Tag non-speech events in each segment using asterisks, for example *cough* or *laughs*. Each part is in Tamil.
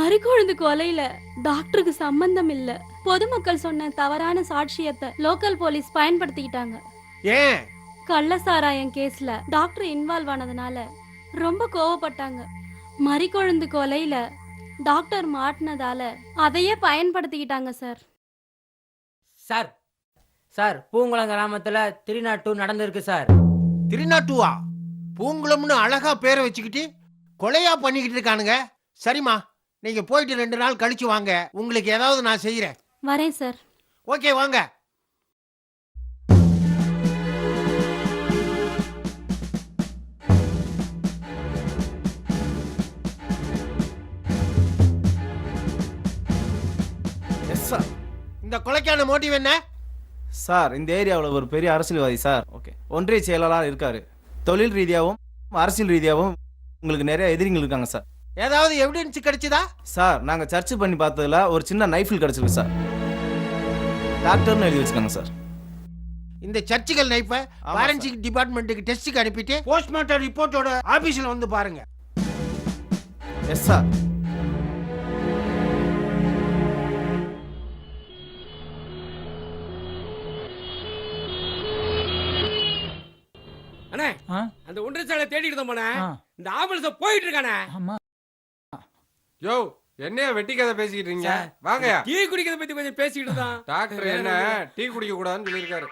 மறிக்குழுந்து கொலையில டாக்டருக்கு சம்பந்தம் இல்ல. பொதுமக்கள் சொன்ன தவறான சாட்சியத்தை லோக்கல் போலீஸ் பயன்படுத்திக்கிட்டாங்க. ஏன்? கள்ள சாராயம் கேஸ்ல டாக்டர் இன்வால்வ் ஆனதுனால ரொம்ப கோவப்பட்டாங்க. மறிக்கொழுந்து கொலையில டாக்டர் மாட்டினதால அதையே பயன்படுத்திக்கிட்டாங்க சார். சார் சார் பூங்குளம் கிராமத்துல திருநாட்டு நடந்திருக்கு சார். திருநாட்டுவா? பூங்குளம்னு அழகா பேரை வச்சுக்கிட்டு கொலையா பண்ணிக்கிட்டு இருக்கானுங்க. சரிம்மா நீங்க போயிட்டு ரெண்டு நாள் கழிச்சு வாங்க. உங்களுக்கு ஏதாவது நான் செய்யறேன் வரேன் சார். ஓகே வாங்க. எஸ் சார் இந்த கொலைக்கான மோட்டிவ் என்ன? சார் இந்த ஏரியாவில் ஒரு பெரிய அரசியல்வாதி சார் ஓகே ஒன்றிய செயலாளர் இருக்காரு. தொழில் ரீதியாகவும் அரசியல் ரீதியாகவும் உங்களுக்கு நிறைய எதிரிகள் இருக்காங்க சார் ஏதாவது எவிடன்ஸ் கிடைச்சதா? சார் நாங்கள் சர்ச் பண்ணி பார்த்ததுல ஒரு சின்ன நைஃபில் கிடச்சிருக்கு சார் டாக்டர்னு எழுதி வச்சுக்கோங்க சார் இந்த சர்ச்சுகள் நைப்ப ஆமா, ஃபாரன்சிக் டிபார்ட்மெண்ட்டுக்கு டெஸ்ட்டுக்கு அனுப்பிட்டு போஸ்ட்மார்ட்டம் ரிப்போர்ட்டோட ஆபீஸ்ல வந்து பாருங்க. எஸ் சார் அண்ணே? அந்த ஒன்றிய சாலை தேடிட்டு இருந்தோம். இந்த ஆம்புலன்ஸ் போயிட்டு இருக்கானே. ஆமா. யோ என்னையா வெட்டி கதை பேசிக்கிட்டு இருக்கீங்க? சார். வாங்கயா டீ குடிக்கிறத பத்தி கொஞ்சம் பேசிக்கிட்டு தான். டாக்டர் என்ன? டீ குடிக்க கூடாதுன்னு சொல்லியிருக்காரு.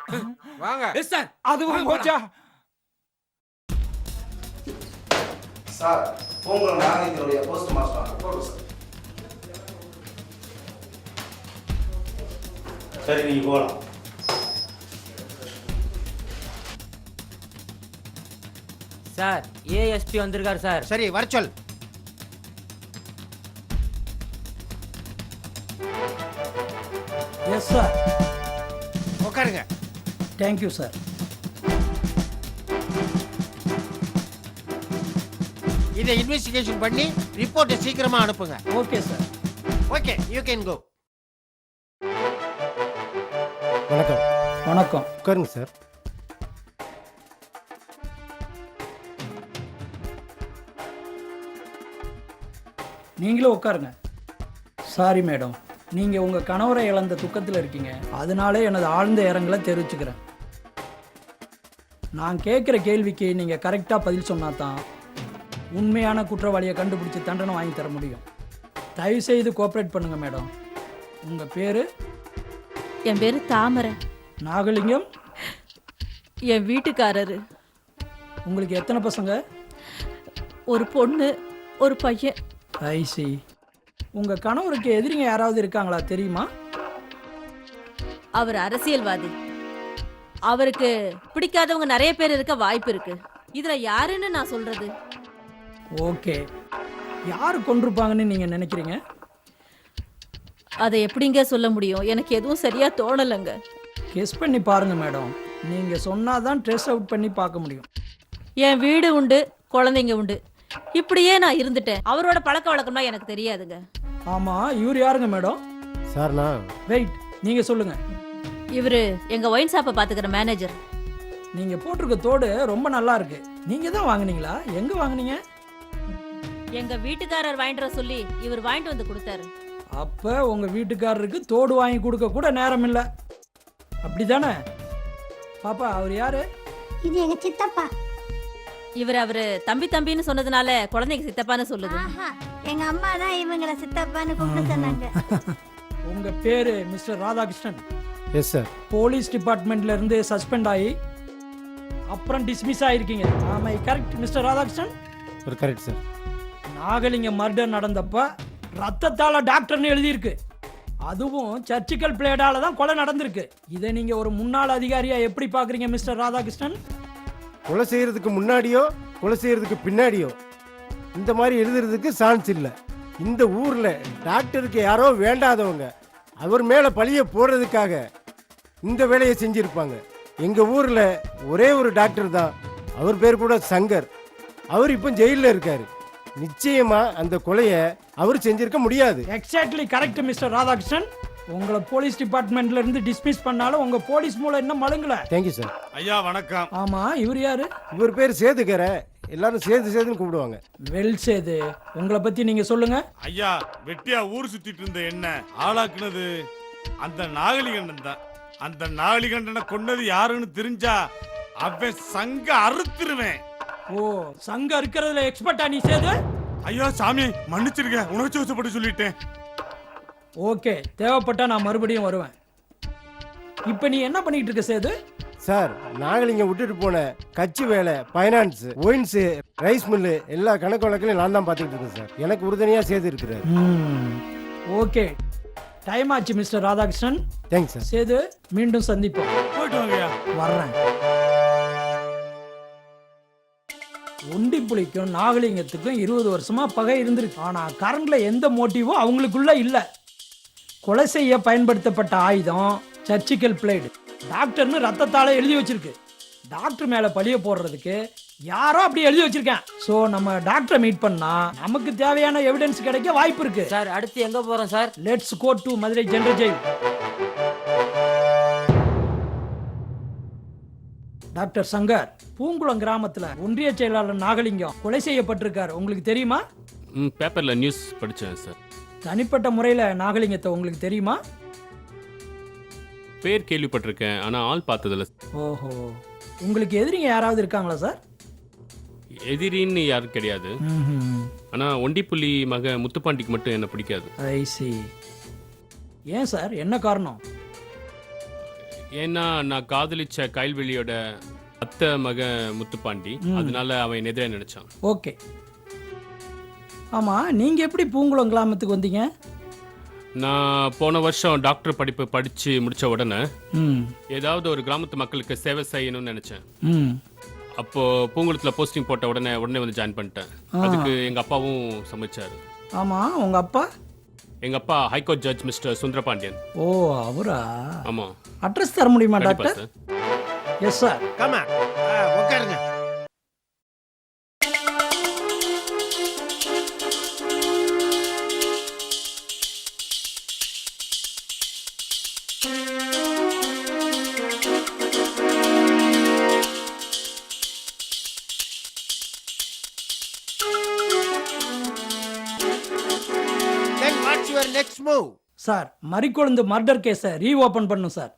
வாங்க. Yes sir. அதுவும் போச்சா சார் பூங்குளம் நாகரிகத்துடைய போஸ்ட் மாஸ்டர் சார். சரி நீங்கள் போகலாம் சார் ஏஎஸ்பி வந்திருக்காரு சார். சரி வர சொல். எஸ் சார் உட்காருங்க தேங்க்யூ சார் இதை இன்வெஸ்டிகேஷன் பண்ணி ரிப்போர்ட்டை சீக்கிரமா அனுப்புங்க. Okay sir okay you can go வணக்கம். வணக்கம். உட்காருங்க சார் நீங்களும் உட்காருங்க. சாரி மேடம் நீங்கள் உங்கள் கணவரை இழந்த துக்கத்தில் இருக்கீங்க. அதனாலே எனது ஆழ்ந்த இரங்கலை தெரிவிச்சுக்கிறேன். நான் கேட்குற கேள்விக்கு நீங்கள் கரெக்டாக பதில் சொன்னா தான் உண்மையான குற்றவாளியை கண்டுபிடிச்சி தண்டனை வாங்கி தர முடியும். தயவு செய்து கோஆப்ரேட் பண்ணுங்கள் மேடம். உங்கள் பேர்? என் பேரு தாமரை. நாகலிங்கம். என் வீட்டுக்காரரு. உங்களுக்கு எத்தனை பசங்க? ஒரு பொண்ணு ஒரு பையன். ஐசி உங்கள் கணவருக்கு எதிரிங்க யாராவது இருக்காங்களா தெரியுமா? அவர் அரசியல்வாதி. அவருக்கு பிடிக்காதவங்க நிறைய பேர் இருக்க வாய்ப்பு இருக்கு. இதுல யாருன்னு நான் சொல்றது? ஓகே. யார் கொண்டிருப்பாங்கன்னு நீங்கள் நினைக்கிறீங்க? அதை எப்படிங்க சொல்ல முடியும்? எனக்கு எதுவும் சரியா தோணலைங்க. கெஸ் பண்ணி பாருங்க மேடம். நீங்கள் சொன்னால் தான் ட்ரெஸ் அவுட் பண்ணி பார்க்க முடியும். என் வீடு உண்டு குழந்தைங்க உண்டு. இப்படியே நான் இருந்துட்டேன். அவரோட பழக்க வழக்கம்லாம் எனக்கு தெரியாதுங்க. ஆமாம் இவர் யாருங்க மேடம்? சார் நான் வெயிட் நீங்கள் சொல்லுங்கள் இவரு எங்க ஒயின் ஷாப்பை பாத்துக்கிற மேனேஜர். நீங்கள் போட்டிருக்க தோடு ரொம்ப நல்லா இருக்கு. நீங்கள் தான் வாங்குனீங்களா? எங்கே வாங்குனீங்க? எங்க வீட்டுக்காரர் வாங்கிட்டு வர சொல்லி இவர் வாங்கிட்டு வந்து கொடுத்தாரு. அப்போ உங்கள் வீட்டுக்காரருக்கு தோடு வாங்கி கொடுக்க கூட நேரம் இல்லை. அப்படி தானே பாப்பா அவர் யாரு? இது எங்க சித்தப்பா. இவர் அவரு தம்பி தம்பின்னு சொன்னதுனால குழந்தைங்க சித்தப்பான்னு சொல்லுது. ஆஹா எங்க அம்மா தான் இவங்கள சித்தப்பான்னு கூப்பிட்டு சொன்னாங்க. *laughs* உங்கள் பேர் mister Radhakrishnan. Yes sir police டிபார்ட்மெண்ட்ல இருந்து சஸ்பெண்ட் ஆகி அப்புறம் டிஸ்மிஸ் ஆயிருக்கீங்க. ஆமா கரெக்ட் மிஸ்டர் ராதாகிருஷ்ணன்? ஒரு கரெக்ட் சார் நாகலிங்க மர்டர் நடந்தப்ப ரத்தத்தால டாக்டர்னு எழுதியிருக்கு. அதுவும் சர்ச்சிக்கல் பிளேடால தான் கொலை நடந்திருக்கு. இதை நீங்க ஒரு முன்னாள் அதிகாரியா எப்படி பாக்குறீங்க மிஸ்டர் ராதாகிருஷ்ணன்? கொலை செய்கிறதுக்கு முன்னாடியோ கொலை செய்யறதுக்கு பின்னாடியோ இந்த மாதிரி எழுதுறதுக்கு சான்ஸ் இல்லை. இந்த ஊரில் டாக்டருக்கு யாரோ வேண்டாதவங்க அவர் மேலே பழிய போடுறதுக்காக இந்த வேலையை செஞ்சுருப்பாங்க. எங்கள் ஊரில் ஒரே ஒரு டாக்டர் தான். அவர் பேர் கூட சங்கர். அவர் இப்போ ஜெயிலில் இருக்கார். நிச்சயமாக அந்த கொலையை அவர் செஞ்சிருக்க முடியாது. எக்ஸாக்ட்லி கரெக்ட் மிஸ்டர் ராதாகிருஷ்ணன் உங்களை போலீஸ் டிபார்ட்மெண்ட்ல இருந்து டிஸ்மிஸ் பண்ணாலும் உங்க போலீஸ் மூலம் என்ன மழுங்கல. தேங்க்யூ சார் ஐயா வணக்கம். ஆமா இவர் யாரு? இவர் பேர் சேதுக்கரை. எல்லாரும் சேது சேதுன்னு கூப்பிடுவாங்க. வெல் சேது. உங்களை பத்தி நீங்க சொல்லுங்க. ஐயா வெட்டியா ஊர் சுத்திட்டு இருந்த என்ன? ஆளாக்குனது அந்த நாகலிகண்டன் தான். அந்த நாகலிகண்டனை கொன்னது யாருன்னு தெரிஞ்சா அவன் சங்க அறுத்துருவேன். ஓ சங்க இருக்கிறதுல எக்ஸ்பர்ட்டா நீ சேது? ஐயோ சாமி மன்னிச்சிருக்க உணர்ச்சி வசப்பட்டு சொல்லிட்டேன். ஓகே தேவைப்பட்டா நான் மறுபடியும் வருவேன். இப்போ நீ என்ன பண்ணிட்டு இருக்க சேது? சார் நாகலிங்கம் விட்டுட்டு போன கட்சி வேலை ஃபைனான்ஸ் ஒயின்ஸு ரைஸ் மில்லு எல்லா கணக்கு வழக்கிலையும் நான் தான் பார்த்துக்கிட்டு இருக்கேன் சார். எனக்கு உறுதுணையாக சேது இருக்கிறார். ஓகே. டைம் ஆச்சு mister Radhakrishnan. Thanks sir. Sethu மீண்டும் சந்திப்போம். போயிட்டு வாங்கய்யா. வர்றேன். ஒண்டி புலிக்கும் நாகலிங்கத்துக்கும் இருபது வருஷமா பகை இருந்திருக்கு. ஆனா கரண்ட்ல எந்த மோட்டிவும் அவங்களுக்குள்ள இல்ல. கொலை செய்ய பயன்படுத்தப்பட்ட ஆயுதம் சர்ச்சிக்கல் பிளேடு டாக்டர்னு ரத்தத்தால எழுதி வச்சிருக்கு. டாக்டர் மேல பழிய போடுறதுக்கு யாரோ அப்படி எழுதி வச்சிருக்கேன். சோ நம்ம டாக்டரை மீட் பண்ணா நமக்கு தேவையான எவிடன்ஸ் கிடைக்க வாய்ப்பு இருக்கு. சார் அடுத்து எங்க போறோம் sir let's go to Madurai general jail doctor Shankar Poongulam கிராமத்துல ஒன்றிய செயலாளர் நாகலிங்கம் கொலை செய்யப்பட்டிருக்கார். உங்களுக்கு தெரியுமா? ம் பேப்பரில் நியூஸ் படித்தேன் சார் தனிப்பட்ட முறையில் நாகலிங்கத்தை உங்களுக்கு தெரியுமா? பேர் கேள்விப்பட்டிருக்கேன் ஆனால் ஆள் பார்த்ததில்ல. ஓஹோ. உங்களுக்கு எதிரிங்க யாராவது இருக்காங்களா சார்? எதிரின்னு யாரும் கிடையாது. ஆனால் ஒண்டிப்புள்ளி மக முத்துப்பாண்டிக்கு மட்டும் என்ன பிடிக்காது. ஐ சி ஏன் சார்? என்ன காரணம்? ஏன்னா நான் காதலிச்ச கைல்வெளியோட அத்தை மக முத்துப்பாண்டி. அதனால அவன் எதிரே நினைச்சான். ஓகே. ஆமாம் நீங்கள் எப்படி பூங்குளம் கிராமத்துக்கு வந்தீங்க? நான் போன வருஷம் டாக்டர் படிப்பு படித்து முடிச்ச உடனே ம். ஏதாவது ஒரு கிராமத்து மக்களுக்கு சேவை செய்யணும்னு நினச்சேன். ம். அப்போ பூங்குளத்தில் போஸ்டிங் போட்ட உடனே உடனே வந்து ஜாயின் பண்ணிட்டேன். அதுக்கு எங்கள் அப்பாவும் சமைச்சாரு. ஆமாம் உங்கள் அப்பா? எங்கள் அப்பா high court judge mister Sundarapandian. Oh அவரா? ஆமாம் அட்ரஸ் தர முடியுமா டாக்டர்? எஸ் சார் கமா next move? Sir Marikozhundhu murder கேஸை ரீஓபன் பண்ணும் sir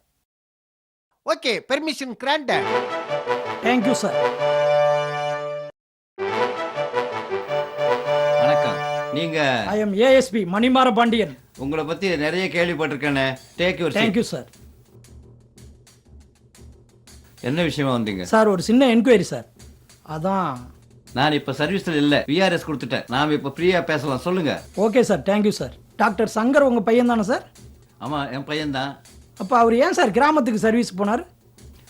Okay, permission granted. Thank you sir வணக்கம். நீங்க I am ASP Manimara Pandian. உங்களை பத்தி நிறைய கேள்விப்பட்டிருக்கேனே. Take your thank you sir என்ன விஷயமா வந்தீங்க? சார் ஒரு சின்ன என்கொயரி சார் அதான். நான் இப்ப சர்வீஸ்ல இல்ல. விஆர்எஸ் கொடுத்துட்டேன். நாம இப்ப ஃப்ரீயா பேசலாம். சொல்லுங்க. Okay sir thank you sir doctor Shankar உங்கள் பையன் தானே சார்? ஆமா என் பையன்தான் அப்போ அவர் ஏன் சார் கிராமத்துக்கு சர்வீஸ் போனார்?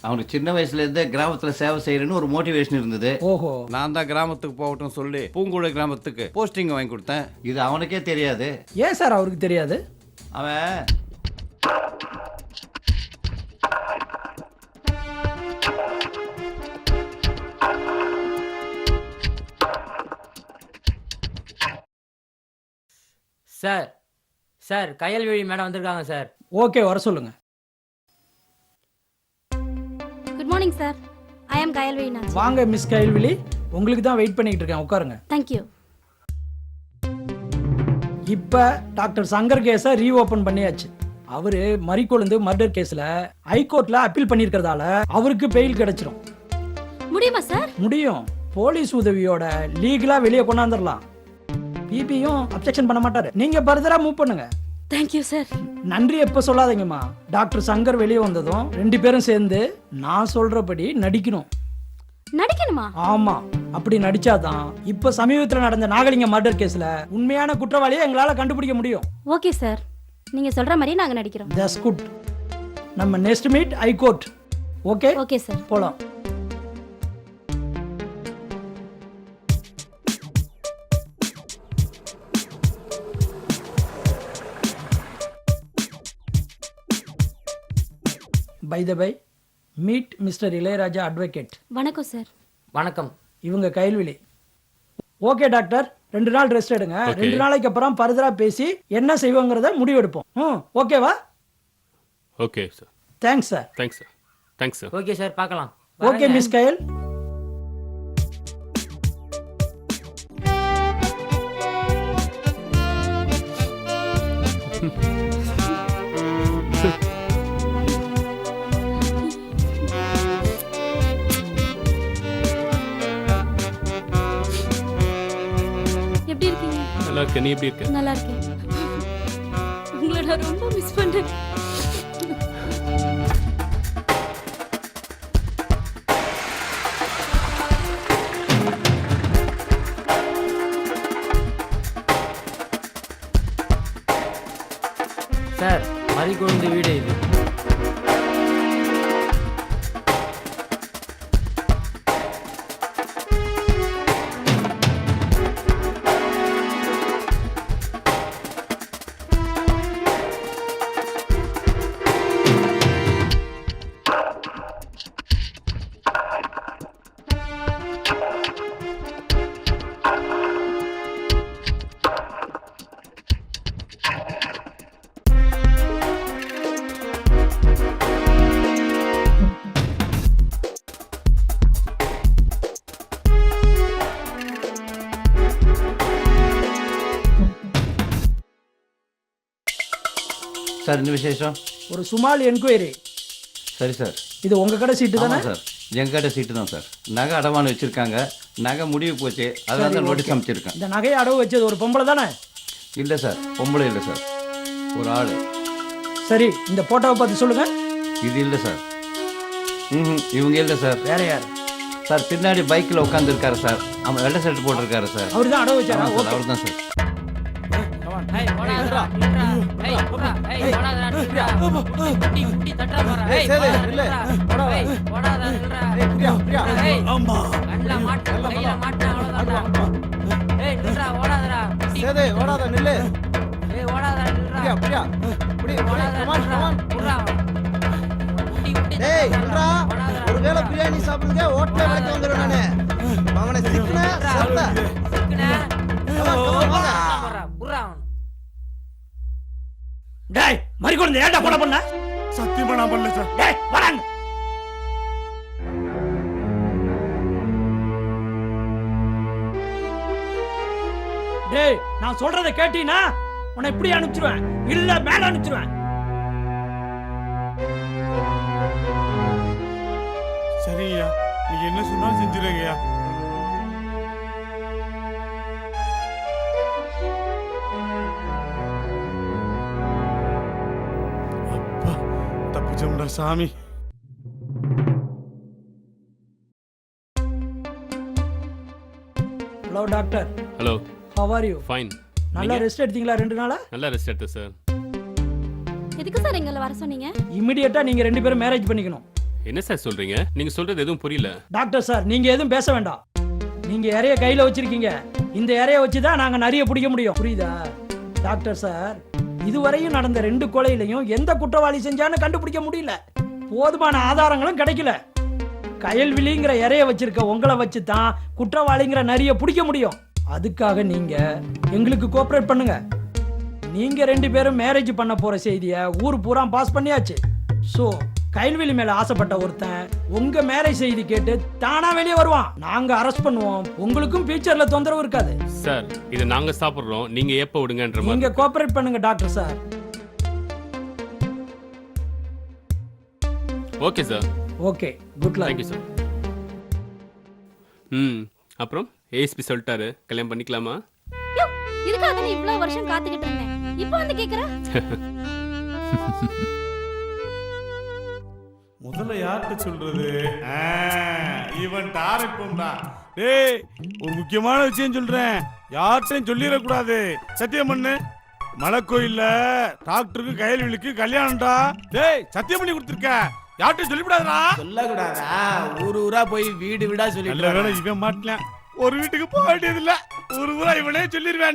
அவனுக்கு சின்ன வயசுல இருந்தே கிராமத்துல சேவை செய்யறேன்னு ஒரு மோட்டிவேஷன் இருந்தது. ஓஹோ. நான் தான் கிராமத்துக்கு போகட்டும் சொல்லி பூங்குழ கிராமத்துக்கு போஸ்டிங் வாங்கி கொடுத்தேன். இது அவனுக்கே தெரியாது. ஏன் சார் அவருக்கு தெரியாது? அவன் சார் சார் கயல்வெளி மேடம் வந்திருக்காங்க சார். ஓகே வர சொல்லுங்க. Good morning sir I am Kayalveni நான் வாங்க மிஸ் கைல்விழி உங்களுக்கு தான் வெயிட் பண்ணிட்டு இருக்கேன். உட்காருங்க. தேங்க்யூ இப்போ டாக்டர் சங்கர் கேஸை ரீஓபன் பண்ணியாச்சு. அவரு மறிக்கொழுந்து மர்டர் கேஸில் ஹைகோர்ட்ல அப்பீல் பண்ணியிருக்கிறதால அவருக்கு பெயில் கிடைச்சிரும். முடியுமா சார் முடியும். போலீஸ் உதவியோட லீகலா வெளியே கொண்டாந்துடலாம் பிபியும் அப்செக்ஷன் பண்ண மாட்டாரு. நீங்க ஃபர்தரா மூவ் பண்ணுங்க. தேங்க்யூ சார் நன்றி எப்ப சொல்லாதீங்கம்மா. டாக்டர் சங்கர் வெளியே வந்ததும் ரெண்டு பேரும் சேர்ந்து நான் சொல்றபடி நடிக்கணும். நடிக்கணுமா? ஆமா. அப்படி நடிச்சாதான் இப்ப சமீபத்துல நடந்த நாகலிங்க மர்டர் கேஸ்ல உண்மையான குற்றவாளியை எங்களால கண்டுபிடிக்க முடியும். ஓகே சார் நீங்க சொல்ற மாதிரி நாங்க நடிக்கிறோம். தட்ஸ் குட் நம்ம next meet high court okay okay sir போலாம். By the by meet mister Ilaiyaraaja advocate வணக்கம் சார் வணக்கம். இவங்க கைல்விழி. ஓகே டாக்டர் ரெண்டு நாள் ரெஸ்ட் எடுங்க. ரெண்டு நாளைக்கு அப்புறம் பருதரா பேசி என்ன செய்வோங்கிறத முடிவெடுப்போம். ம் ஓகேவா okay sir thanks sir thanks sir thanks sir okay sir பார்க்கலாம். Okay miss Kail Mm-hmm. இருக்கேன். நீ எப்படி இருக்க? நல்லா இருக்கேன். உங்களை நான் ரொம்ப மிஸ் பண்றேன். சார் இந்த விசேஷம்? ஒரு சுமால் என்கொயரி. சரி சார். இது உங்க கடை சீட்டு தானே? ஆமாம் சார். எங்கிட்ட சீட்டு தான் சார். நகை அடமானம் வச்சிருக்காங்க. நகை முடிவு போச்சு. அதனால தான் நோட்டீஸ். அமைச்சிருக்கேன் இந்த நகையை அடவு வச்சது ஒரு பொம்பளை தானே? இல்லை சார். பொம்பளை இல்லை சார். ஒரு ஆள். சரி இந்த போட்டோவை பார்த்து சொல்லுங்க. இது இல்லை சார். ம் இவங்க இல்லை சார். வேற யார்? சார் பின்னாடி பைக்கில் உட்காந்துருக்காரு சார். அவன் வெள்ளை ஷர்ட் போட்டிருக்காரு சார். அவர் தான் அடவு வச்சாரா? ஓகே. அவர் தான் சார் நில்லு. ஓடாத நில்லு. நில்றா. பிரியா பிரியா. டேய். ஓடாதடா, ஒருவேளை. பிரியாணி சாப்பிடுங்க ஓட்டல விளக்கு வந்துடும் நானு. அவனை சிக்கன. டேய் மறிக்கொழுந்து ஏன்டா கொலை பண்ண? சத்தியமா நான் பண்ணல சார். டேய் வராங்க டேய் நான் சொல்றத கேட்டீனா உன்னை இப்படி அனுப்பிச்சிருவேன். இல்ல மேல அனுப்பிச்சிருவேன். சரிங்கய்யா. நீங்க என்ன சொன்னாலும் செஞ்சிருங்கய்யா. தப்பிச்சோம்டா சாமி. Hello doctor hello how are you fine நல்லா ரெஸ்ட் எடுத்தீங்களா ரெண்டு நாளா? நல்லா ரெஸ்ட் எடுத்தேன் சார் எதுக்கு சார் எங்களை வர சொன்னீங்க? இமிடியேட்டா நீங்க ரெண்டு பேரும் மேரேஜ் பண்ணிக்கணும். என்ன சார் சொல்றீங்க? நீங்க சொல்றது எதுவும் புரியல. டாக்டர் சார் நீங்க எதுவும் பேச வேண்டாம். நீங்க இறைய கையில வச்சிருக்கீங்க. இந்த இறைய வச்சு தான் நாங்க நிறைய பிடிக்க முடியும். புரியுதா? டாக்டர் சார் இதுவரையும் நடந்த ரெண்டு கொலையிலையும் எந்த குற்றவாளி செஞ்சான்னு கண்டுபிடிக்க முடியல. போதுமான ஆதாரங்களும் கிடைக்கல. கயல்விழிங்கிற இறைய வச்சிருக்க உங்களை வச்சு தான் குற்றவாளிங்கிற நரிய பிடிக்க முடியும். அதுக்காக நீங்க எங்களுக்கு கோஆப்ரேட் பண்ணுங்க. நீங்க ரெண்டு பேரும் மேரேஜ் பண்ண போற செய்தியை ஊர் பூரா பாஸ் பண்ணியாச்சு. ஸோ கயல்விழி மேல ஆசைப்பட்ட ஒருத்தன் உங்க மேரேஜ் செய்தி கேட்டு தானா வெளியே வருவான். நாங்க அரெஸ்ட் பண்ணுவோம். உங்களுக்கும் ஃபியூச்சர்ல தொந்தரவு இருக்காது. சார் இதை நாங்க சாப்பிடுறோம். நீங்க எப்ப விடுங்கன்ற நீங்க கோஆபரேட் பண்ணுங்க doctor sir okay sir okay good luck thank you sir ம் அப்புறம் ஏஎஸ்பி சொல்லிட்டாரு. கல்யாணம் பண்ணிக்கலாமா? யோ, இதுக்காக நீ இவ்வளவு வருஷம் காத்துக்கிட்டு இருந்தேன். இப்போ வந்து கேக்குற? *laughs* முதல்ல யார்கிட்ட சொல்றது? ஆ, இவன் ஆரம்பிப்போம்டா டேய் ஒரு முக்கியமான விஷயம் சொல்றேன். யார்கிட்டையும் சொல்லிடக்கூடாது. சத்தியம் பண்ணு. மலைக்கோயில்ல டாக்டருக்கு கையல்விழுக்கு கல்யாணம்டா. டேய் சத்தியம் பண்ணி கொடுத்துருக்க. யார்கிட்டையும் சொல்லிவிடாதடா. சொல்லக்கூடாதா? ஊர் ஊரா போய் வீடு வீடா நல்ல வேளை இவன் மாட்டலாம் ஒரு வீட்டுக்கு போக வேண்டியதில்ல. ஒரு ஊரா இவனே சொல்லிடுவேன்